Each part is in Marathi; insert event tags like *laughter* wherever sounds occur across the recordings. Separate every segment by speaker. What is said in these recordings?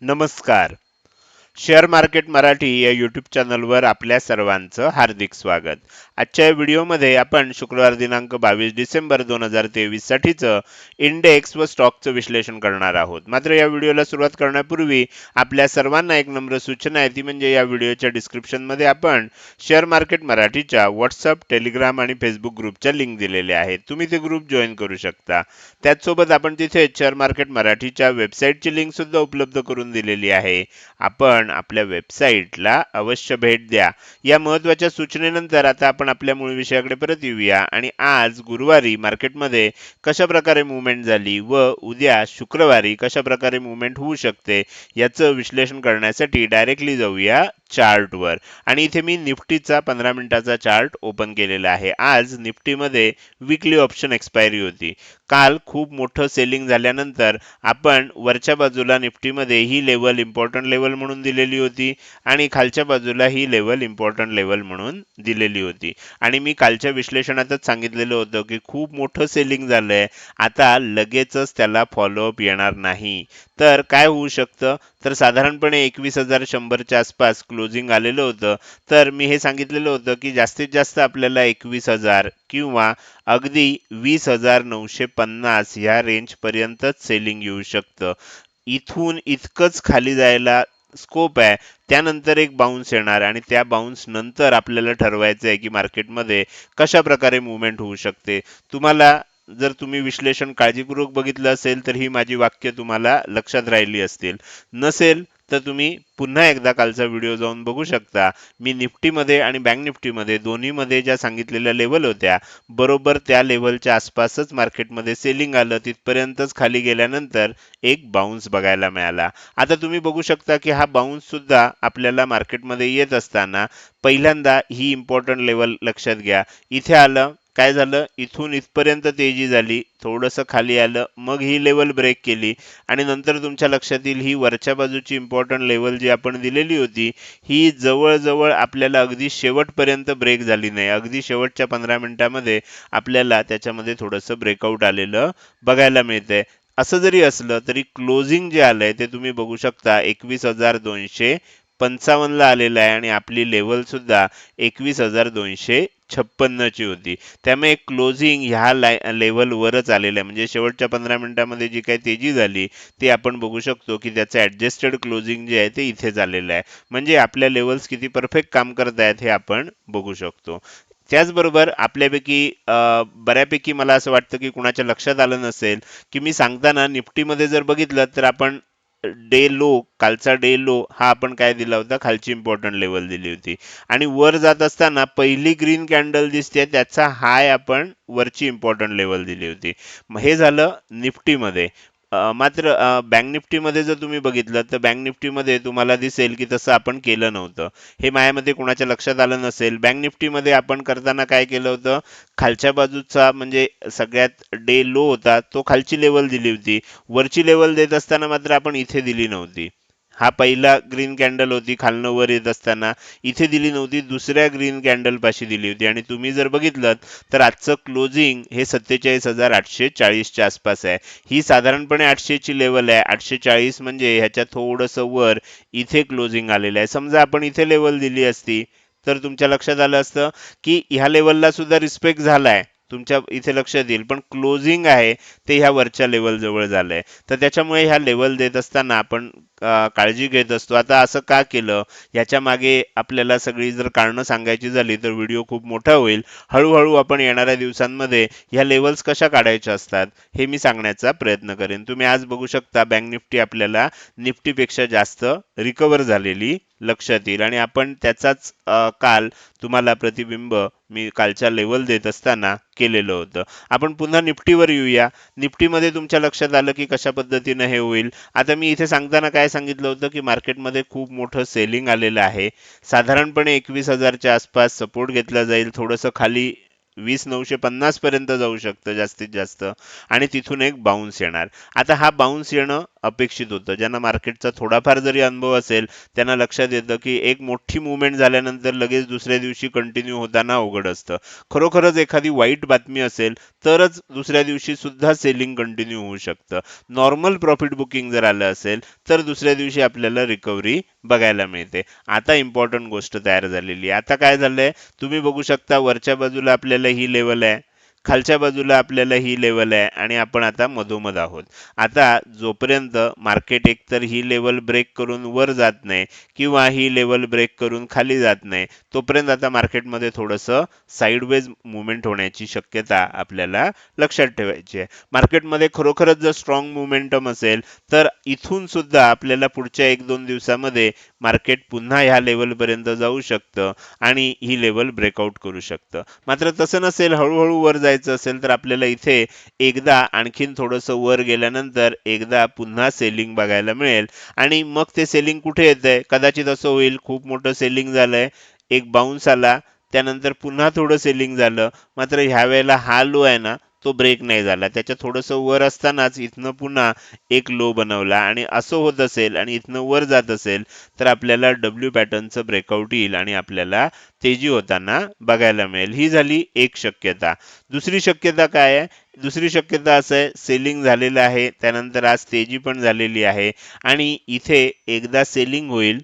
Speaker 1: Namaskar. शेअर मार्केट मराठी या यूट्यूब चॅनलवर आपल्या सर्वांचं हार्दिक स्वागत. आजच्या या व्हिडिओमध्ये आपण शुक्रवार दिनांक बावीस डिसेंबर दोन हजार तेवीससाठीचं इंडेक्स व स्टॉकचं विश्लेषण करणार आहोत. मात्र या व्हिडिओला सुरुवात करण्यापूर्वी आपल्या सर्वांना एक नम्र सूचना आहे. ती म्हणजे या व्हिडिओच्या डिस्क्रिप्शनमध्ये आपण शेअर मार्केट मराठीच्या व्हॉट्सअप टेलिग्राम आणि फेसबुक ग्रुपच्या लिंक दिलेल्या आहेत. तुम्ही ते ग्रुप जॉईन करू शकता. त्याचसोबत आपण तिथे शेअर मार्केट मराठीच्या वेबसाईटची लिंक सुद्धा उपलब्ध करून दिलेली आहे. आपण आपल्या वेबसाईटला अवश्य भेट द्या. या महत्त्वाच्या सूचनेनंतर आता आपण आपल्या मूळ विषयाकडे परत येऊया आणि आज गुरुवारी मार्केटमध्ये कशा प्रकारे मुवमेंट झाली व उद्या शुक्रवारी कशा प्रकारे मुवमेंट होऊ शकते याचं विश्लेषण करण्यासाठी डायरेक्टली जाऊया चार्टवर. आणि इथे मी निफ्टीचा पंधरा मिनिटाचा चार्ट ओपन केलेला आहे. आज निफ्टीमध्ये विकली ऑप्शन एक्सपायरी होती. काल खूप मोठं सेलिंग झाल्यानंतर आपण वरच्या बाजूला निफ्टीमध्ये ही लेवल इम्पॉर्टंट लेवल म्हणून दिलेली होती आणि खालच्या बाजूला ही लेवल इम्पॉर्टंट लेवल म्हणून दिलेली होती. आणि मी कालच्या विश्लेषणातच सांगितलेलं होतं की खूप मोठं सेलिंग झालंय. आता लगेचच त्याला फॉलोअप येणार नाही. तर काय होऊ शकतं? तर साधारणपणे एकवीस हजार शंभरच्या आसपास क्लोजिंग आलेलं होतं. तर मी हे सांगितलेलं होतं की जास्तीत जास्त आपल्याला एकवीस हजार किंवा अगदी वीस हजार नऊशे पन्नास ह्या रेंजपर्यंतच सेलिंग येऊ शकतं. इथून इतकंच खाली जायला स्कोप आहे. त्यानंतर एक बाउन्स येणार आणि त्या बाउन्स नंतर आपल्याला ठरवायचं आहे की मार्केटमध्ये कशा प्रकारे मुवमेंट होऊ शकते. तुम्हाला जर तुम्ही विश्लेषण काळजीपूर्वक बघितलं असेल तर ही माझी वाक्य तुम्हाला लक्षात राहिली असतील. नसेल तर तुम्ही पुन्हा एकदा कालचा व्हिडिओ जाऊन बघू शकता. मी निफ्टीमध्ये आणि बँक निफ्टीमध्ये दोन्हीमध्ये ज्या सांगितलेल्या लेवल होत्या बरोबर त्या लेवलच्या आसपासच मार्केटमध्ये सेलिंग आलं तिथपर्यंतच खाली गेल्यानंतर एक बाउन्स बघायला मिळाला. आता तुम्ही बघू शकता की हा बाउन्स सुद्धा आपल्याला मार्केटमध्ये येत असताना पहिल्यांदा ही इम्पॉर्टंट लेवल लक्षात घ्या. इथे आलं काय झालं? इथून इथपर्यंत तेजी झाली थोडंसं खाली आलं मग ही लेवल ब्रेक केली आणि नंतर तुमच्या लक्षात येईल ही वरच्या बाजूची इम्पॉर्टंट लेवल जी आपण दिलेली होती ही जवळजवळ आपल्याला अगदी शेवटपर्यंत ब्रेक झाली नाही. अगदी शेवटच्या पंधरा मिनिटामध्ये आपल्याला त्याच्यामध्ये थोडंसं ब्रेकआउट आलेलं बघायला मिळतंय. असं जरी असलं तरी क्लोजिंग जे आलंय ते तुम्ही बघू शकता एकवीस हजार दोनशे पंचावन्नला आलेला आहे आणि आपली लेवल सुद्धा एकवीस हजार दोनशे छप्पन्नची होती. त्यामुळे क्लोजिंग ह्या लाय लेवलवरच आलेलं आहे. म्हणजे शेवटच्या पंधरा मिनिटामध्ये जी काही तेजी झाली ती आपण बघू शकतो की त्याचं ॲडजस्टेड क्लोजिंग जे आहे ते इथे झालेलं आहे. म्हणजे आपल्या लेवल्स किती परफेक्ट काम करत आहेत हे आपण बघू शकतो. त्याचबरोबर आपल्यापैकी बऱ्यापैकी मला असं वाटतं की कुणाच्या लक्षात आलं नसेल की मी सांगताना निफ्टीमध्ये जर बघितलं तर आपण डे लो कालचा डे लो हा आपण काय दिला होता? खालची इम्पॉर्टंट लेवल दिली होती. आणि वर जात असताना पहिली ग्रीन कॅन्डल दिसते त्याचा हाय आपण वरची इम्पॉर्टंट लेवल दिली होती. हे झालं निफ्टीमध्ये. मात्र बँक निफ्टीमध्ये जर तुम्ही बघितलं तर बँक निफ्टीमध्ये तुम्हाला दिसेल की तसं आपण केलं नव्हतं. हे मायामध्ये कुणाच्या लक्षात आलं नसेल. बँक निफ्टीमध्ये आपण करताना काय केलं होतं? खालच्या बाजूचा म्हणजे सगळ्यात डे लो होता तो खालची लेवल दिली होती. वरची लेवल देत असताना मात्र आपण इथे दिली नव्हती. हा पहिला ग्रीन कॅन्डल होती खालनं वर येत असताना. इथे दिली नव्हती दुसऱ्या ग्रीन कॅन्डलपाशी दिली होती. आणि तुम्ही जर बघितलं तर आजचं क्लोजिंग हे सत्तेचाळीस हजार आठशे चाळीसच्या आसपास आहे. ही साधारणपणे आठशेची लेवल आहे. आठशे चाळीस म्हणजे ह्याच्या थोडंसं वर इथे क्लोजिंग आलेलं आहे. समजा आपण इथे लेवल दिली असती तर तुमच्या लक्षात आलं असतं की ह्या लेवलला सुद्धा रिस्पेक्ट झालाय. तुमच्या इथे लक्षात येईल. पण क्लोजिंग आहे ते ह्या वरच्या लेवल जवळ झालंय. तर त्याच्यामुळे ह्या लेवल देत असताना आपण काळजी घेत असतो. आता असं का केलं? याच्या मागे आपल्याला सगळी जर कारणं सांगायची झाली तर व्हिडिओ खूप मोठा होईल. हळूहळू आपण येणाऱ्या दिवसांमध्ये ह्या लेवल्स कशा काढायच्या असतात हे मी सांगण्याचा प्रयत्न करेन. तुम्ही आज बघू शकता बँक निफ्टी आपल्याला निफ्टीपेक्षा जास्त रिकवर झालेली लक्षात येईल. आणि आपण त्याचाच काल तुम्हाला प्रतिबिंब मी कालच्या लेवल देत असताना केलेलं होतं. आपण पुन्हा निफ्टीवर येऊया. निफ्टीमध्ये तुमच्या लक्षात आलं की कशा पद्धतीनं हे होईल? आता मी इथे सांगताना काय सांगितलं होतं की मार्केटमध्ये खूप मोठं सेलिंग आलेलं आहे. साधारणपणे एकवीस हजारच्या आसपास सपोर्ट घेतला जाईल. थोडंसं खाली वीस नऊशे पन्नास पर्यंत जाऊ शकतं जास्तीत जास्त. आणि तिथून एक बाउन्स येणार. आता हा बाउन्स येणं अपेक्षित होतं. ज्यांना मार्केटचा थोडाफार जरी अनुभव असेल त्यांना लक्षात येतं की एक मोठी मुवमेंट झाल्यानंतर लगेच दुसऱ्या दिवशी कंटिन्यू होताना अवघड असतं. खरोखरच एखादी वाईट बातमी असेल तरच दुसऱ्या दिवशी सुद्धा सेलिंग कंटिन्यू होऊ शकतं. नॉर्मल प्रॉफिट बुकिंग जर आलं असेल तर दुसऱ्या दिवशी आपल्याला रिकव्हरी बघायला मिळते. आता इम्पॉर्टंट गोष्ट तयार झालेली आहे. आता काय झालंय? तुम्ही बघू शकता वरच्या बाजूला आपल्याला ही लेवल आहे. खालच्या बाजूला आपल्याला ही लेवल आहे आणि आपण आता मधोमध आहोत. आता जोपर्यंत मार्केट एकतर ही लेवल ब्रेक करून वर जात नाही किंवा ही लेवल ब्रेक करून खाली जात नाही तोपर्यंत आता मार्केटमध्ये थोडंसं साईडवेज मुवमेंट होण्याची शक्यता आपल्याला लक्षात ठेवायची आहे. मार्केटमध्ये खरोखरच जर स्ट्रॉंग मुवमेंटम असेल तर इथून सुद्धा आपल्याला पुढच्या एक दोन दिवसामध्ये मार्केट पुन्हा ह्या लेवलपर्यंत जाऊ शकतं आणि ही लेवल ब्रेकआउट करू शकतं. मात्र तसं नसेल हळूहळू वर जायचं असेल तर आपल्याला इथे एकदा आणखीन थोडंसं वर गेल्यानंतर एकदा पुन्हा सेलिंग बघायला मिळेल. आणि मग ते सेलिंग कुठे येतंय? कदाचित असं होईल खूप मोठं सेलिंग झालंय एक बाउन्स आला त्यानंतर पुन्हा थोडं सेलिंग झालं. मात्र ह्या वेळेला हा लो आहे ना तो ब्रेक नाही झाला. त्याच्या थोडंसं वर असतानाच इथनं पुन्हा एक लो बनवला आणि असं होत असेल आणि इथनं वर जात असेल तर आपल्याला डब्ल्यू पॅटर्नचं ब्रेकआउट येईल आणि आपल्याला तेजी होताना बघायला मिळेल. ही झाली एक शक्यता. दुसरी शक्यता काय आहे? दुसरी शक्यता असं आहे सेलिंग झालेलं आहे त्यानंतर आज तेजी पण झालेली आहे आणि इथे एकदा सेलिंग होईल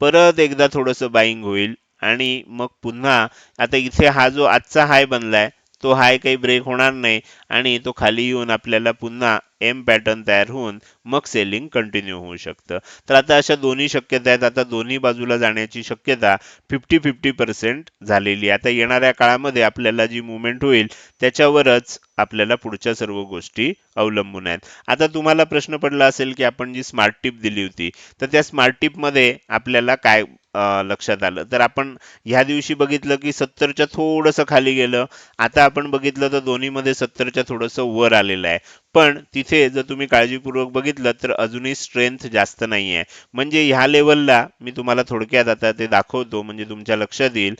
Speaker 1: परत एकदा थोडंसं बाईंग होईल आणि मग पुन्हा आता इथे हा जो आजचा हाय बनलाय तो हाय काही ब्रेक होणार नाही आणि तो खाली येऊन आपल्याला पुन्हा एम पॅटर्न तयार होऊन मग सेलिंग कंटिन्यू होऊ शकतं. तर आता अशा दोन्ही शक्यता आहेत. आता दोन्ही बाजूला जाण्याची शक्यता फिफ्टी फिफ्टी पर्सेंट झालेली आहे. आता येणाऱ्या काळामध्ये आपल्याला जी मुवमेंट होईल त्याच्यावरच आपल्याला पुढच्या सर्व गोष्टी अवलंबून आहेत. आता तुम्हाला प्रश्न पडला असेल की आपण जी स्मार्ट टिप दिली होती तर त्या स्मार्ट टिपमध्ये आपल्याला काय लक्षात आलं. तर आपण ह्या दिवशी बघितलं की सत्तरच्या थोडंसं खाली गेलं. आता आपण बघितलं तर दोन्हीमध्ये सत्तरच्या थोडंसं वर आलेलं आहे. पण तिथे जर तुम्ही काळजीपूर्वक बघितलं तर अजूनही स्ट्रेंथ जास्त नाही आहे म्हणजे ह्या लेवलला मी तुम्हाला थोडक्यात आता ते दाखवतो म्हणजे तुमच्या लक्षात येईल.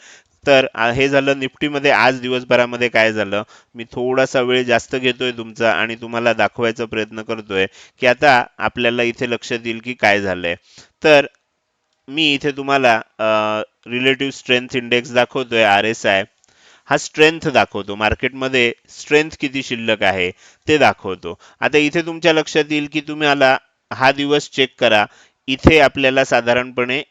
Speaker 1: तर हे झालं निफ्टीमध्ये आज दिवसभरामध्ये काय झालं? मी थोडासा वेळ जास्त घेतोय तुमचा आणि तुम्हाला दाखवायचा प्रयत्न करतोय की आता आपल्याला इथे लक्ष देईल की काय झालंय. तर मी इथे तुम्हाला रिलेटिव्ह स्ट्रेंथ इंडेक्स दाखवतोय आर एस आय हा स्ट्रेंथ दाखवतो. मार्केटमध्ये स्ट्रेंथ किती शिल्लक आहे ते दाखवतो. आता इथे तुमच्या लक्षात येईल की तुम्ही आला हा दिवस चेक करा. इथे आपल्याला साधारणपणे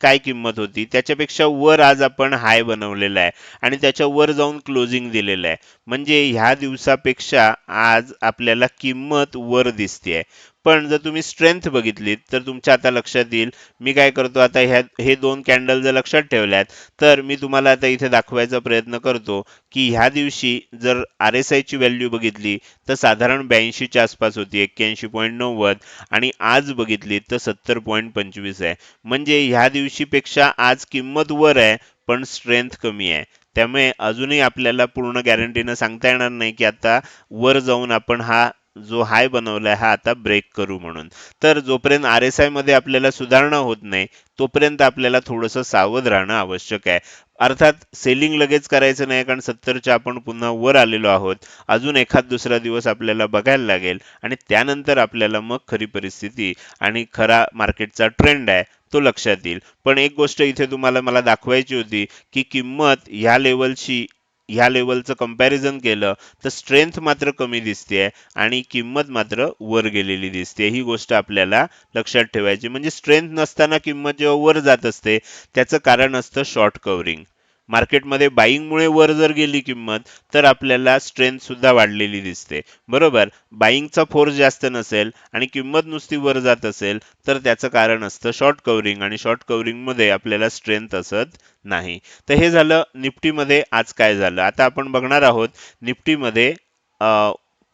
Speaker 1: काय किंमत होती? त्याच्यापेक्षा वर आज आपण हाय बनवलेला आहे आणि त्याच्या वर जाऊन क्लोजिंग दिलेलं आहे. म्हणजे ह्या दिवसापेक्षा आज आपल्याला किंमत वर दिसते पण जर तुम्ही स्ट्रेंथ बघितलीत तर तुमच्या आता लक्षात येईल मी काय करतो आता ह्या हे दोन कॅन्डल जर लक्षात ठेवल्यात तर मी तुम्हाला आता इथे दाखवायचा प्रयत्न करतो की ह्या दिवशी जर आर एस आयची व्हॅल्यू बघितली तर साधारण ब्याऐंशीच्या आसपास होती एक्क्याऐंशी पॉईंट नव्वद आणि आज बघितली तर सत्तर पॉईंट पंचवीस आहे. म्हणजे ह्या दिवशीपेक्षा आज किंमत वर आहे पण स्ट्रेंथ कमी आहे. त्यामुळे अजूनही आपल्याला पूर्ण गॅरंटीनं सांगता येणार नाही की आता वर जाऊन आपण हा जो हाय बनवलाय हा आता ब्रेक करू म्हणून. तर जोपर्यंत आर एस आयमध्ये आपल्याला सुधारणा होत नाही तोपर्यंत आपल्याला थोडंसं सावध राहणं आवश्यक आहे. अर्थात सेलिंग लगेच करायचं नाही कारण सत्तरच्या आपण पुन्हा वर आलेलो आहोत. अजून एखाद दुसरा दिवस आपल्याला बघायला लागेल आणि त्यानंतर आपल्याला मग खरी परिस्थिती आणि खरा मार्केटचा ट्रेंड आहे तो लक्षात येईल. पण एक गोष्ट इथे तुम्हाला मला दाखवायची होती की किंमत ह्या लेवलशी ह्या लेवलचं कंपॅरिझन केलं तर स्ट्रेंथ मात्र कमी दिसते आणि किंमत मात्र वर गेलेली दिसते ही गोष्ट आपल्याला लक्षात ठेवायची. म्हणजे स्ट्रेंथ नसताना किंमत जेव्हा वर जात असते त्याचं कारण असतं शॉर्ट कव्हरिंग मार्केटमध्ये बाईंगमुळे वर जर गेली किंमत तर आपल्याला स्ट्रेंथ सुद्धा वाढलेली दिसते. बरोबर? बाईंगचा फोर्स जास्त नसेल आणि किंमत नुसती वर जात असेल तर त्याचं कारण असतं शॉर्ट कव्हरिंग आणि शॉर्ट कवरिंगमध्ये आपल्याला स्ट्रेंथ असत नाही. तर हे झालं निफ्टीमध्ये आज काय झालं? आता आपण बघणार आहोत निफ्टीमध्ये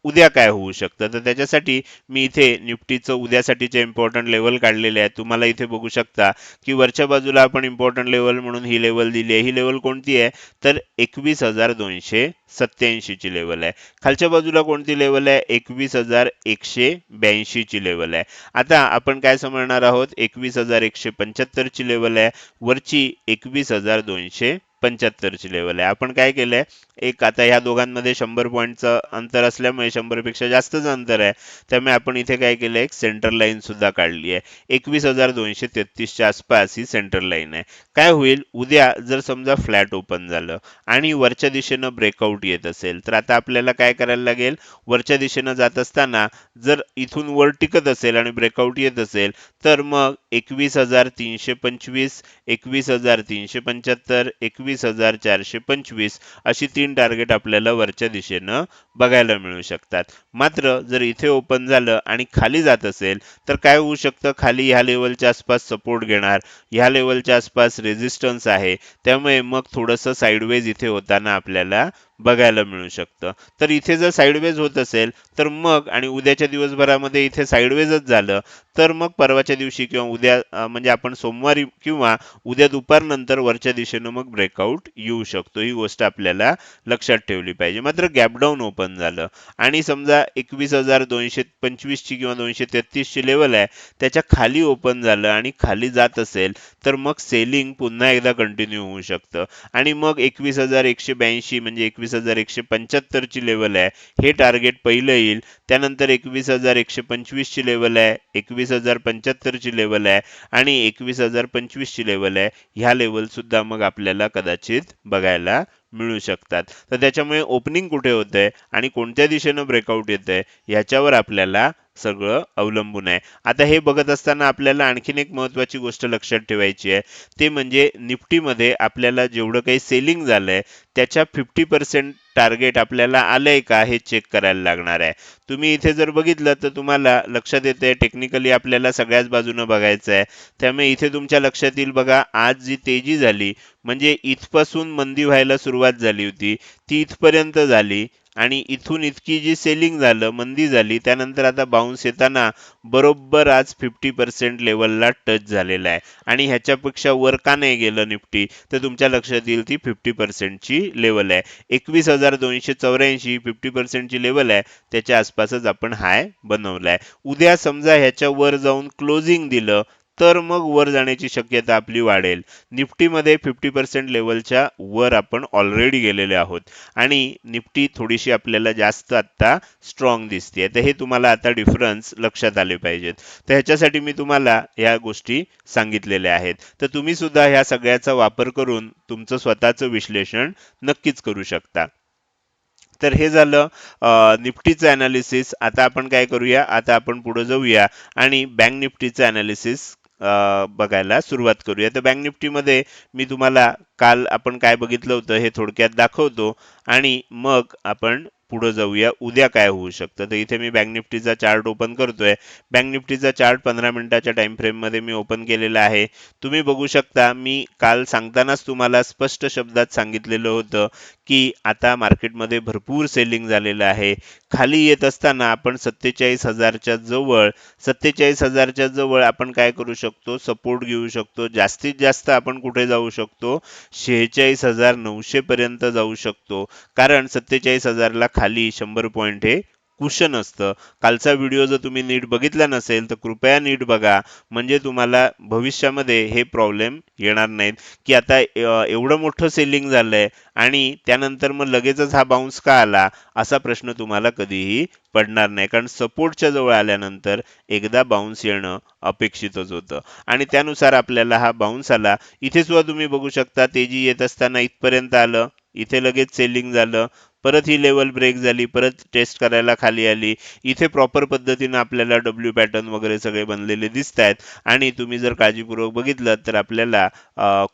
Speaker 1: उद्या काय होऊ शकतं? तर त्याच्यासाठी मी इथे निफ्टीचं उद्यासाठीचे इम्पॉर्टंट लेवल काढलेले आहेत. तुम्हाला इथे बघू शकता की वरच्या बाजूला आपण इम्पॉर्टंट लेवल म्हणून ही लेवल दिली आहे. ही लेवल कोणती आहे? तर एकवीस हजार दोनशे सत्याऐंशीची लेवल आहे. खालच्या बाजूला कोणती लेवल आहे? एकवीस हजार एकशे ब्याऐंशीची लेवल आहे. आता आपण काय समजणार आहोत? एकवीस हजार एकशे पंच्याहत्तरची लेवल आहे. वरची एकवीस हजार दोनशे पंच्याहत्तरची लेवल आहे. आपण काय केलंय एक आता ह्या दोघांमध्ये शंभर पॉईंटचं अंतर असल्यामुळे शंभरपेक्षा जास्तच अंतर आहे. त्यामुळे आपण इथे काय केलंय एक सेंटर लाईन सुद्धा काढली आहे. एकवीस हजार दोनशे तेहतीसच्या आसपास ही सेंटर लाईन आहे. काय होईल उद्या जर समजा फ्लॅट ओपन झालं आणि वरच्या दिशेनं ब्रेकआउट येत असेल तर आता आपल्याला काय करायला लागेल वरच्या दिशेनं जात असताना जर इथून वर टिकत असेल आणि ब्रेकआउट येत असेल तर मग एकवीस हजार तीनशे पंचवीस एकवीस हजार तीनशे पंच्याहत्तर एकवीस हजार चारशे पंचवीस अशी तीन टार्गेट आपल्याला वरच्या दिशेनं बघायला मिळू शकतात. मात्र जर इथे ओपन झालं आणि खाली जात असेल तर काय होऊ शकतं? खाली ह्या लेवलच्या आसपास सपोर्ट घेणार. ह्या लेवलच्या आसपास रेझिस्टन्स आहे. त्यामुळे मग थोडंसं साईडवेज इथे होताना आपल्याला बघायला मिळू शकतं. तर इथे जर साईडवेज होत असेल तर मग आणि उद्याच्या दिवसभरामध्ये इथे साईडवेजच झालं तर मग परवाच्या दिवशी किंवा उद्या म्हणजे आपण सोमवारी किंवा उद्या दुपारनंतर वरच्या दिशेनं मग ब्रेकआउट येऊ शकतो. ही गोष्ट आपल्याला लक्षात ठेवली पाहिजे. मात्र गॅपडाऊन ओपन ओपन झालं. आणि समजा एकवीस हजार दोनशे पंचवीसची किंवा दोनशे तेहतीसची लेवल आहे त्याच्याखाली ओपन झालं आणि खाली जात असेल तर मग सेलिंग पुन्हा एकदा कंटिन्यू होऊ शकतं. आणि मग एकवीस हजार एकशे ब्याऐंशी म्हणजे एकवीस हजार एकशे पंच्याहत्तरची लेवल आहे हे टार्गेट पहिलं येईल. त्यानंतर एकवीस हजार एकशे पंचवीसची लेवल आहे एकवीस हजार पंच्याहत्तरची लेवल आहे आणि एकवीस हजार पंचवीसची लेवल आहे. ह्या लेवल सुद्धा मग आपल्याला कदाचित बघायला मिळू शकतात. तर त्याच्यामुळे ओपनिंग कुठे होते आणि कोणत्या दिशेनं ब्रेकआउट येतंय ह्याच्यावर आपल्याला सगळं अवलंबून आहे. आता हे बघत असताना आपल्याला आणखीन एक महत्त्वाची गोष्ट लक्षात ठेवायची आहे. ते म्हणजे निफ्टीमध्ये आपल्याला जेवढं काही सेलिंग झालंय त्याच्या फिफ्टी पर्सेंट टार्गेट आपल्याला आलंय का हे चेक करायला लागणार आहे. तुम्ही इथे जर बघितलं तर तुम्हाला लक्षात येते टेक्निकली आपल्याला सगळ्याच बाजूनं बघायचं आहे. त्यामुळे इथे तुमच्या लक्षात येईल बघा आज जी तेजी झाली म्हणजे इथपासून मंदी व्हायला सुरुवात झाली होती ती इथपर्यंत झाली. आणि इथून इतकी जी सेलिंग झालं मंदी झाली त्यानंतर आता बाउन्स येताना बरोबर आज फिफ्टी पर्सेंट लेवलला टच झालेला आहे. आणि ह्याच्यापेक्षा वर का नाही गेलं निफ्टी? तर तुमच्या लक्षात येईल ती फिफ्टी पर्सेंटची लेवल आहे. एकवीस हजार दोनशे चौऱ्याऐंशी फिफ्टी पर्सेंटची लेवल आहे. त्याच्या आसपासच आपण हाय बनवलाय. उद्या समजा ह्याच्या वर जाऊन क्लोजिंग दिलं तर मग वर जाण्याची शक्यता आपली वाढेल. निफ्टीमध्ये फिफ्टी पर्सेंट लेवलच्या वर आपण ऑलरेडी गेलेले आहोत. आणि निफ्टी थोडीशी आपल्याला जास्त आत्ता स्ट्रॉंग दिसते तर हे तुम्हाला आता डिफरन्स लक्षात आले पाहिजेत. तर ह्याच्यासाठी मी तुम्हाला ह्या गोष्टी सांगितलेल्या आहेत. तर तुम्ही सुद्धा ह्या सगळ्याचा वापर करून तुमचं स्वतःचं विश्लेषण नक्कीच करू शकता. तर हे झालं निफ्टीचं अनालिसिस आता आपण काय करूया? आता आपण पुढे जाऊया आणि बँक निफ्टीचं अनालिसिस बघायला सुरुवात करूया. तर बँक निफ्टीमध्ये मी तुम्हाला काल आपण काय बघितलं होतं हे थोडक्यात दाखवतो. आणि मग आपण पुढे जाऊया. उद्या काय होऊ शकतं? तर इथे मी बँक निफ्टीचा चार्ट ओपन करतोय. बँक निफ्टीचा चार्ट पंधरा मिनिटाच्या टाइम फ्रेममध्ये मी ओपन केलेला आहे. तुम्ही बघू शकता मी काल सांगतानाच तुम्हाला स्पष्ट शब्दात सांगितलेलं होतं की आता मार्केटमध्ये भरपूर सेलिंग झालेलं आहे. खाली येत असताना आपण सत्तेचाळीस हजारच्या जवळ सत्तेचाळीस हजारच्या जवळ आपण काय करू शकतो? सपोर्ट घेऊ शकतो. जास्तीत जास्त आपण कुठे जाऊ शकतो? शेहेचाळीस हजार नऊशे पर्यंत जाऊ शकतो. कारण सत्तेचाळीस हजारला खाली शंभर पॉईंट हे कुशन असतं. कालचा व्हिडिओ जर तुम्ही नीट बघितला नसेल तर कृपया नीट बघा. म्हणजे तुम्हाला भविष्यामध्ये हे प्रॉब्लेम येणार नाहीत. की आता एवढं मोठं सेलिंग झालंय आणि त्यानंतर मग लगेचच हा बाउन्स का आला असा प्रश्न तुम्हाला कधीही पडणार नाही. कारण सपोर्टच्या जवळ आल्यानंतर एकदा बाउन्स येणं अपेक्षितच होतं. आणि त्यानुसार आपल्याला हा बाउन्स आला. इथे सुद्धा तुम्ही बघू शकता तेजी येत असताना इथपर्यंत आलं. इथे लगेच सेलिंग झालं. परत ही लेवल ब्रेक झाली परत टेस्ट करायला खाली आली. इथे प्रॉपर पद्धतीनं आपल्याला डब्ल्यू पॅटर्न वगैरे सगळे बनलेले दिसत आहेत आणि तुम्ही जर काळजीपूर्वक बघितलं तर आपल्याला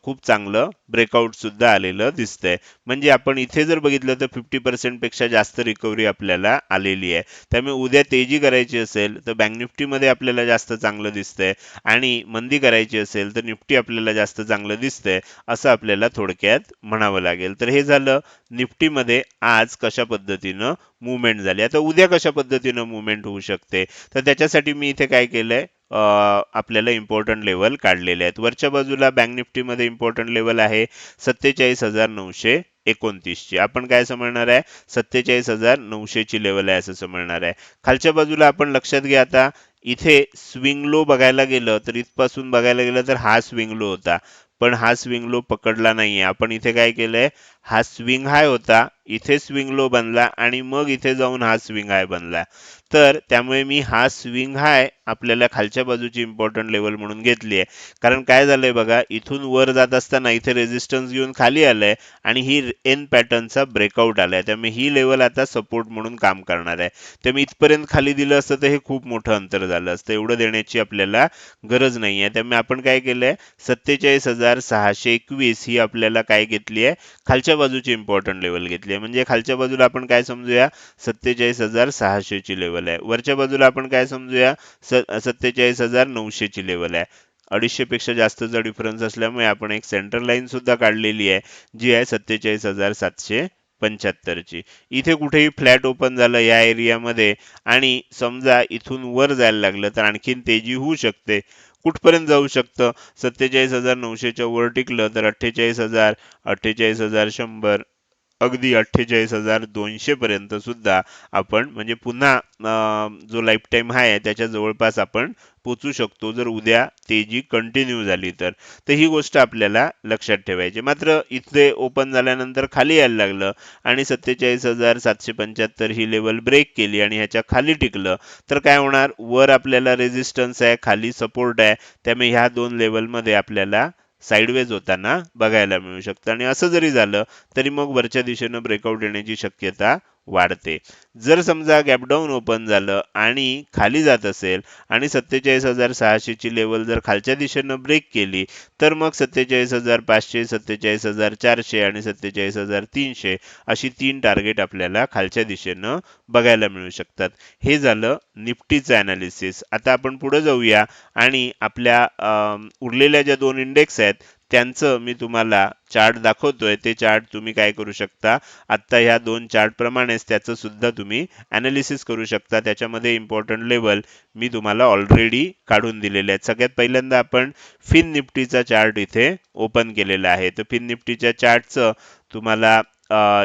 Speaker 1: खूप चांगलं ब्रेकआउट सुद्धा आलेलं दिसतंय. म्हणजे आपण इथे जर बघितलं तर फिफ्टी पर्सेंटपेक्षा जास्त रिकव्हरी आपल्याला आलेली आहे. त्यामुळे उद्या तेजी करायची असेल तर बँक निफ्टीमध्ये आपल्याला जास्त चांगलं दिसतंय. आणि मंदी करायची असेल तर निफ्टी आपल्याला जास्त चांगलं दिसतंय असं आपल्याला थोडक्यात म्हणावं लागेल. तर हे झालं निफ्टीमध्ये आज कशा पद्धतीनं मुवमेंट झाली? आता उद्या कशा पद्धतीनं मुवमेंट होऊ शकते? तर त्याच्यासाठी मी इथे काय केलंय? आपल्याला इम्पॉर्टंट लेवल काढलेले आहेत. वरच्या बाजूला बँक निफ्टीमध्ये इम्पॉर्टंट लेवल आहे सत्तेचाळीस हजार नऊशे एकोणतीसची. आपण काय समजणार आहे? सत्तेचाळीस हजार नऊशेची लेवल आहे असं समजणार आहे. खालच्या बाजूला आपण लक्षात घ्या आता इथे स्विंग लो बघायला गेलं तर इथपासून बघायला गेलं तर हा स्विंग लो होता. पण हा स्विंग लो पकडला नाहीये. आपण इथे काय केलंय? हा स्विंग हाय होता इथे स्विंग लो बनला आणि मग इथे जाऊन हा स्विंग हाय बनला. तर त्यामुळे मी हा स्विंग हाय आपल्याला खालच्या बाजूची इम्पॉर्टंट लेवल म्हणून घेतली आहे. कारण काय झालंय बघा इथून वर जात असताना इथे रेजिस्टन्स घेऊन खाली आलंय आणि ही एन पॅटर्नचा ब्रेकआउट आलाय. त्यामुळे ही लेवल आता सपोर्ट म्हणून काम करणार आहे. ते मी इथपर्यंत खाली दिलं असतं तर हे खूप मोठं अंतर झालं असतं. एवढं देण्याची आपल्याला गरज नाही आहे. त्यामुळे आपण काय केलंय सत्तेचाळीस हजार सहाशे एकवीस ही आपल्याला काय घेतली आहे. खालच्या बाजूची इम्पॉर्टंट लेवल घेतली आहे. म्हणजे खालच्या बाजूला आपण काय समजूया? सत्तेचाळीस हजार सहाशेची लेवल आहे. वरच्या बाजूला आपण काय समजूया? सत्तेचाळीस हजार नऊशेची लेवल आहे. अडीचशे पेक्षा जास्तचा डिफरन्स असल्यामुळे आपण एक सेंटर लाईन सुद्धा काढलेली आहे जी आहे सत्तेचाळीस हजार सातशे पंच्याहत्तरची. इथे कुठेही फ्लॅट ओपन झालं या एरियामध्ये आणि समजा इथून वर जायला लागलं तर आणखीन तेजी होऊ शकते. कुठपर्यंत जाऊ शकतं? सत्तेचाळीस हजार नऊशेच्या वर टिकलं तर अठ्ठेचाळीस हजार अठ्ठेचाळीस हजार शंभर. अगदी अठ्ठेचाळीस हजार दोनशे पर्यंत सुद्धा आपण म्हणजे पुन्हा जो लाईफ टाईम आहे त्याच्या जवळपास आपण पोचू शकतो जर उद्या तेजी कंटिन्यू झाली तर. तर ही गोष्ट आपल्याला लक्षात ठेवायची. मात्र इथे ओपन झाल्यानंतर खाली यायला लागलं आणि सत्तेचाळीस हजार सातशे पंच्याहत्तर ही लेवल ब्रेक केली आणि ह्याच्या खाली टिकलं तर काय होणार? वर आपल्याला रेझिस्टन्स आहे खाली सपोर्ट आहे त्यामुळे ह्या दोन लेवलमध्ये आपल्याला साईडवेज होताना बघायला मिळू शकतं. आणि असं जरी झालं तरी मग वरच्या दिशेनं ब्रेकआउट येण्याची शक्यता वाढते. जर समजा गॅपडाऊन ओपन झालं आणि खाली जात असेल आणि सत्तेचाळीस हजार सहाशेची लेवल जर खालच्या दिशेनं ब्रेक केली तर मग सत्तेचाळीस हजार पाचशे सत्तेचाळीस हजार चारशे आणि सत्तेचाळीस हजार तीनशे अशी तीन टार्गेट आपल्याला खालच्या दिशेनं बघायला मिळू शकतात. हे झालं निफ्टीचं ॲनालिसिस आता आपण पुढे जाऊया आणि आपल्या उरलेल्या ज्या दोन इंडेक्स आहेत त्यांचं मी तुम्हाला चार्ट दाखवतोय. ते चार्ट तुम्ही काय करू शकता? आत्ता ह्या दोन चार्ट प्रमाणेच त्याचं सुद्धा तुम्ही अनालिसिस करू शकता. त्याच्यामध्ये इम्पॉर्टंट लेवल मी तुम्हाला ऑलरेडी काढून दिलेले आहेत. सगळ्यात पहिल्यांदा आपण फिन निफ्टीचा चार्ट इथे ओपन केलेला आहे. तर फिन निफ्टीच्या चार्टचं तुम्हाला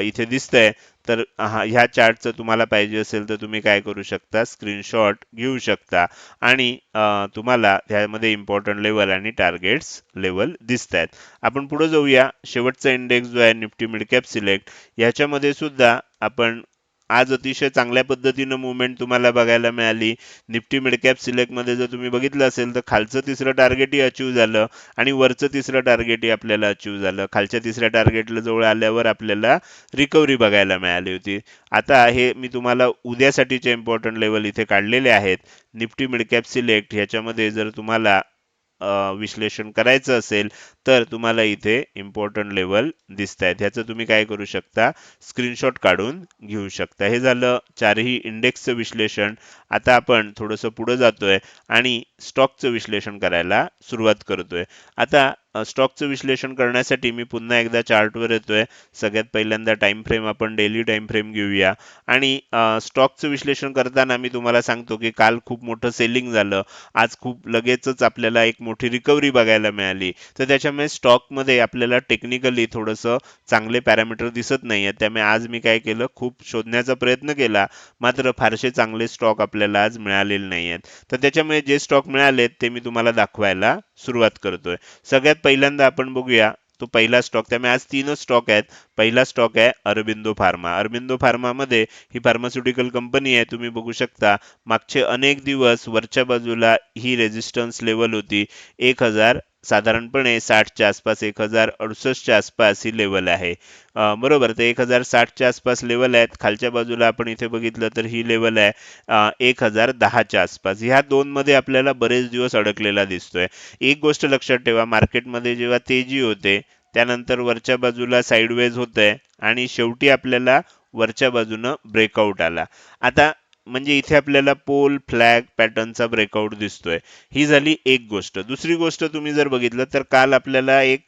Speaker 1: इथे दिसतंय. तर हा ह्या चार्टचं तुम्हाला पाहिजे असेल तर तुम्ही काय करू शकता? स्क्रीनशॉट घेऊ शकता. आणि तुम्हाला ह्यामध्ये इम्पॉर्टंट लेवल आणि टार्गेट्स लेवल दिसत आहेत आपण पुढे जाऊया. शेवटचा इंडेक्स जो आहे निफ्टी मिडकॅप सिलेक्ट ह्याच्यामध्ये सुद्धा आपण आज अतिशय चांगल्या पद्धतीनं मुवमेंट तुम्हाला बघायला मिळाली. निफ्टी मिडकॅप सिलेक्टमध्ये सिलेक्टमध्ये जर तुम्ही बघितलं असेल तर खालचं तिसरं टार्गेटही अचीव झालं आणि वरचं तिसरं टार्गेटही आपल्याला अचीव झालं. खालच्या तिसऱ्या टार्गेटला जवळ आल्यावर आपल्याला रिकव्हरी बघायला मिळाली होती. आता हे मी तुम्हाला उद्यासाठीचे इम्पॉर्टंट लेवल इथे काढलेले आहेत. निफ्टी मिडकॅप सिलेक्ट ह्याच्यामध्ये जर तुम्हाला विश्लेषण करायचं असेल तर तुम्हाला इथे इम्पॉर्टंट लेवल दिसत आहेत ह्याचं तुम्ही काय करू शकता? स्क्रीनशॉट काढून घेऊ शकता. हे झालं चारही इंडेक्सचं विश्लेषण. आता आपण थोडंसं पुढं जातोय आणि स्टॉकचं विश्लेषण करायला सुरुवात करतोय. आता स्टॉकचं विश्लेषण करण्यासाठी मी पुन्हा एकदा चार्टवर येतोय. सगळ्यात पहिल्यांदा टाइम फ्रेम आपण डेली टाइम फ्रेम घेऊया. आणि स्टॉकचं विश्लेषण करताना मी तुम्हाला सांगतो की काल खूप मोठं सेलिंग झालं. आज खूप लगेचच आपल्याला एक मोठी रिकव्हरी बघायला मिळाली. तर त्यामुळे स्टॉकमध्ये आपल्याला टेक्निकली थोडंसं चांगले पॅरामीटर दिसत नाही आहेत त्यामुळे आज मी काय केलं खूप शोधण्याचा प्रयत्न केला मात्र फारसे चांगले स्टॉक आपल्याला आज मिळालेले नाही आहेत तर त्याच्यामुळे जे स्टॉक मिळालेत ते मी तुम्हाला दाखवायला सुरुवात करतोय. सगळ्यात पहिल्यांदा आपण बघूया तो पहिला स्टॉक त्यामुळे आज तीनच स्टॉक आहेत. पहिला स्टॉक आहे अरबिंदो फार्मा. अरबिंदो फार्मामध्ये ही फार्मास्युटिकल कंपनी आहे तुम्ही बघू शकता. मागचे अनेक दिवस वरच्या बाजूला ही रेजिस्टन्स लेवल होती. एक हजार साधारणपणे साठच्या आसपास एक हजार अडुसष्टच्या आसपास ही लेवल आहे. बरोबर तर एक हजार साठच्या आसपास लेवल आहेत. खालच्या बाजूला आपण इथे बघितलं तर ही लेवल आहे एक हजार दहाच्या आसपास. ह्या दोनमध्ये आपल्याला बरेच दिवस अडकलेला दिसतोय. एक गोष्ट लक्षात ठेवा मार्केटमध्ये जेव्हा तेजी होते त्यानंतर वरच्या बाजूला साईडवेज होत आहे आणि शेवटी आपल्याला वरच्या बाजूनं ब्रेकआउट आला. आता म्हणजे इथे आपल्याला पोल फ्लॅग पॅटर्नचा ब्रेकआउट दिसतोय. ही झाली एक गोष्ट. दुसरी गोष्ट तुम्ही जर बघितलं तर काल आपल्याला एक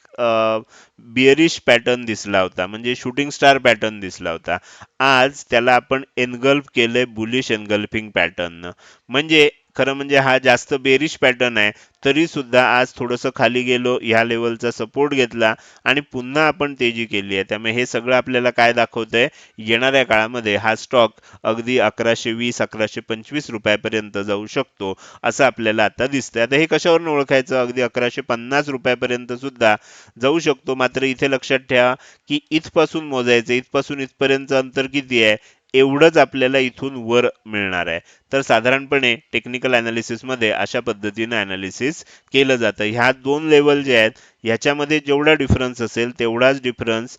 Speaker 1: बिअरिश पॅटर्न दिसला होता. म्हणजे शूटिंग स्टार पॅटर्न दिसला होता. आज त्याला आपण एनगल्फ केलंय बुलिश एनगल्फिंग पॅटर्न म्हणजे खरं म्हणजे हा जास्त बेरिश पॅटर्न आहे. तरी सुद्धा आज थोडंसं खाली गेलो ह्या लेवलचा सपोर्ट घेतला आणि पुन्हा आपण तेजी केली आहे. त्यामुळे हे सगळं आपल्याला काय दाखवतंय? येणाऱ्या काळामध्ये हा स्टॉक अगदी अकराशे वीस अकराशे पंचवीस रुपयापर्यंत जाऊ शकतो असं आपल्याला आता दिसतंय. आता हे कशावरून ओळखायचं? अगदी अकराशे पन्नास रुपयापर्यंत सुद्धा जाऊ शकतो. मात्र इथे लक्षात ठेवा की इथपासून मोजायचं इथपासून इथपर्यंत अंतर किती आहे? एवढंच आपल्याला इथून वर मिळणार आहे. तर साधारणपणे टेक्निकलमध्ये अशा पद्धतीने अनालिसिस केलं जातं. ह्या दोन लेवल जे आहेत ह्याच्यामध्ये जेवढा डिफरन्स असेल तेवढाच डिफरन्स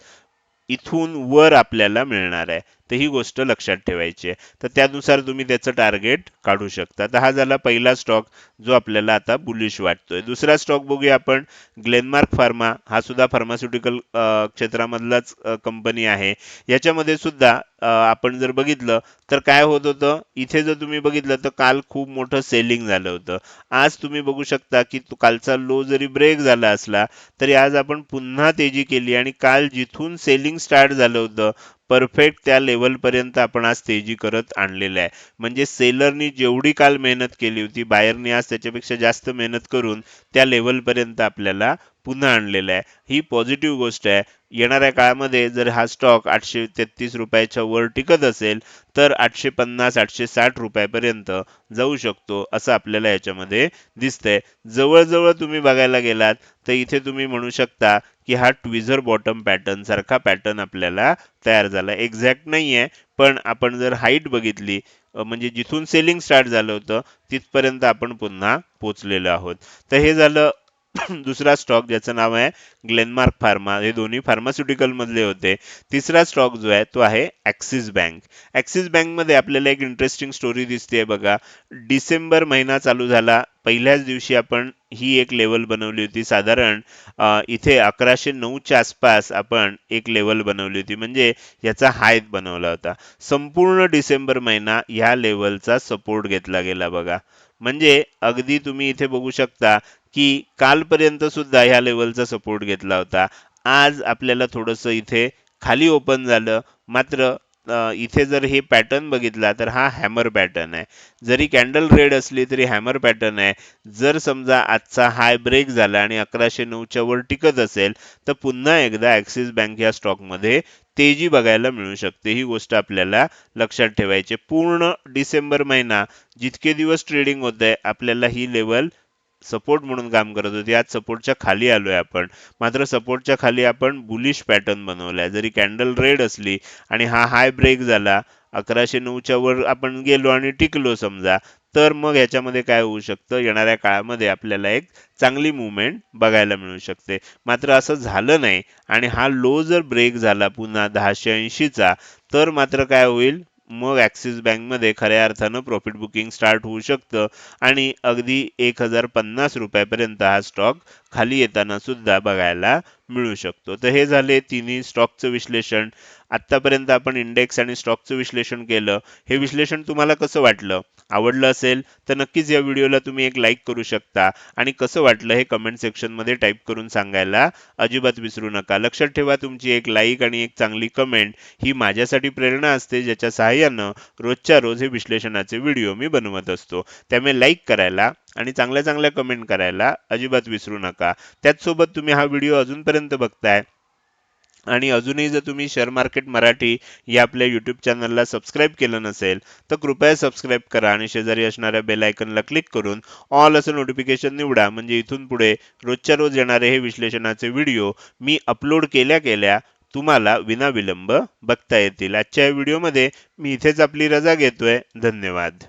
Speaker 1: इथून वर आपल्याला मिळणार आहे. तर ही गोष्ट लक्षात ठेवायची आहे. तर त्यानुसार तुम्ही त्याचं टार्गेट काढू शकता. तर हा झाला पहिला स्टॉक जो आपल्याला आता बुलिश वाटतोय. दुसरा स्टॉक बघूया आपण. ग्लेनमार्क फार्मा हा सुद्धा फार्मास्युटिकल क्षेत्रामधलाच कंपनी आहे. याच्यामध्ये सुद्धा आपण जर बघितलं तर काय होत होतं? इथे जर तुम्ही बघितलं तर काल खूप मोठं सेलिंग झालं होतं. आज तुम्ही बघू शकता की कालचा लो जरी ब्रेक झाला असला तरी आज आपण पुन्हा तेजी केली आणि काल जिथून सेलिंग स्टार्ट झालं होतं परफेक्ट त्या लेवलपर्यंत आपण आज तेजी करत आणलेलं आहे. म्हणजे सेलरनी जेवढी काल मेहनत केली होती बायरनी आज त्याच्यापेक्षा जास्त मेहनत करून त्या लेवलपर्यंत आपल्याला पुन्हा आणलेलं आहे. ही पॉझिटिव्ह गोष्ट आहे. येणाऱ्या काळामध्ये जर हा स्टॉक आठशे तेहतीस रुपयाच्या वर टिकत असेल तर आठशे पन्नास आठशे साठ रुपयापर्यंत जाऊ शकतो असं आपल्याला याच्यामध्ये दिसतंय. जवळजवळ तुम्ही बघायला गेलात तर इथे तुम्ही म्हणू शकता की हा ट्विझर बॉटम पॅटर्न सारखा पॅटर्न आपल्याला तयार झाला. एक्झॅक्ट नाही आहे पण आपण जर हाईट बघितली म्हणजे जिथून सेलिंग स्टार्ट झालं होतं तिथपर्यंत आपण पुन्हा पोचलेलो आहोत. तर हे झालं *clears throat* दुसरा स्टॉक ज्याचं नाव आहे ग्लेनमार्क फार्मा हे दोन्ही फार्मास्युटिकल मधले होते. तिसरा स्टॉक जो आहे तो आहे ॲक्सिस बँक ॲक्सिस बँकमध्ये आपल्याला एक इंटरेस्टिंग स्टोरी दिसते बघा. डिसेंबर महिना चालू झाला. पहिल्याच दिवशी आपण ही एक लेवल बनवली होती. साधारण इथे अकराशे नऊच्या आसपास आपण एक लेवल बनवली होती. म्हणजे याचा हाय बनवला होता. संपूर्ण डिसेंबर महिना ह्या लेवलचा सपोर्ट घेतला गेला बघा. म्हणजे अगदी तुम्ही इथे बघू शकता की कालपर्यंत सुद्धा ह्या लेवलचा सपोर्ट घेतला होता. आज आपल्याला थोडंसं इथे खाली ओपन झालं. मात्र इथे जर हे पॅटर्न बघितला तर हा हॅमर पॅटर्न आहे. जरी कॅन्डल रेड असली तरी हॅमर पॅटर्न आहे. जर समजा आजचा हाय ब्रेक झाला आणि अकराशे नऊच्या वर टिकत असेल तर पुन्हा एकदा ॲक्सिस बँक या स्टॉकमध्ये तेजी बघायला मिळू शकते. ही गोष्ट आपल्याला लक्षात ठेवायची. पूर्ण डिसेंबर महिना जितके दिवस ट्रेडिंग होत आहे आपल्याला ही लेवल सपोर्ट म्हणून काम करत होती. आज सपोर्टच्या खाली आलोय आपण. मात्र सपोर्टच्या खाली आपण बुलिश पॅटर्न बनवलाय. जरी कॅन्डल रेड असली आणि हा हाय ब्रेक झाला अकराशे नऊच्या वर आपण गेलो आणि टिकलो समजा तर मग ह्याच्यामध्ये काय होऊ शकतं? येणाऱ्या काळामध्ये आपल्याला एक चांगली मुवमेंट बघायला मिळू शकते. मात्र असं झालं नाही आणि हा लो जर ब्रेक झाला पुन्हा दहाशे ऐंशीचा तर मात्र काय होईल? मग ॲक्सिस बँकमध्ये खऱ्या अर्थानं प्रॉफिट बुकिंग स्टार्ट होऊ शकतं आणि अगदी एक हजार पन्नास रुपयापर्यंत हा स्टॉक खाली येताना सुद्धा बघायला मिळू शकतो. तर हे झाले तिन्ही स्टॉकचं विश्लेषण. आत्तापर्यंत आपण इंडेक्स आणि स्टॉकचं विश्लेषण केलं. हे विश्लेषण तुम्हाला कसं वाटलं? आवडलं असेल तर नक्कीच या व्हिडिओला तुम्ही एक लाईक करू शकता. आणि कसं वाटलं हे कमेंट सेक्शनमध्ये टाईप करून सांगायला अजिबात विसरू नका. लक्षात ठेवा तुमची एक लाईक आणि एक चांगली कमेंट ही माझ्यासाठी प्रेरणा असते ज्याच्या सहाय्यानं रोजच्या रोज हे विश्लेषणाचे व्हिडिओ मी बनवत असतो. त्यामुळे लाईक करायला आणि चांगल्या चांगल्या कमेंट करायला अजिबात विसरू नका. त्याचसोबत तुम्ही हा व्हिडिओ अजूनपर्यंत बघताय. आणि अजूनही जर तुम्ही शेअर मार्केट मराठी या आपल्या यूट्यूब चॅनलला सबस्क्राईब केलं नसेल तर कृपया सबस्क्राईब करा आणि शेजारी असणाऱ्या बेल आयकनला क्लिक करून ऑल असं नोटिफिकेशन निवडा. म्हणजे इथून पुढे रोजच्या रोज येणारे हे विश्लेषणाचे व्हिडिओ मी अपलोड केल्या केल्या तुम्हाला विनाविलंब बघता येतील. आजच्या या व्हिडिओमध्ये मी इथेच आपली रजा घेतोय. धन्यवाद.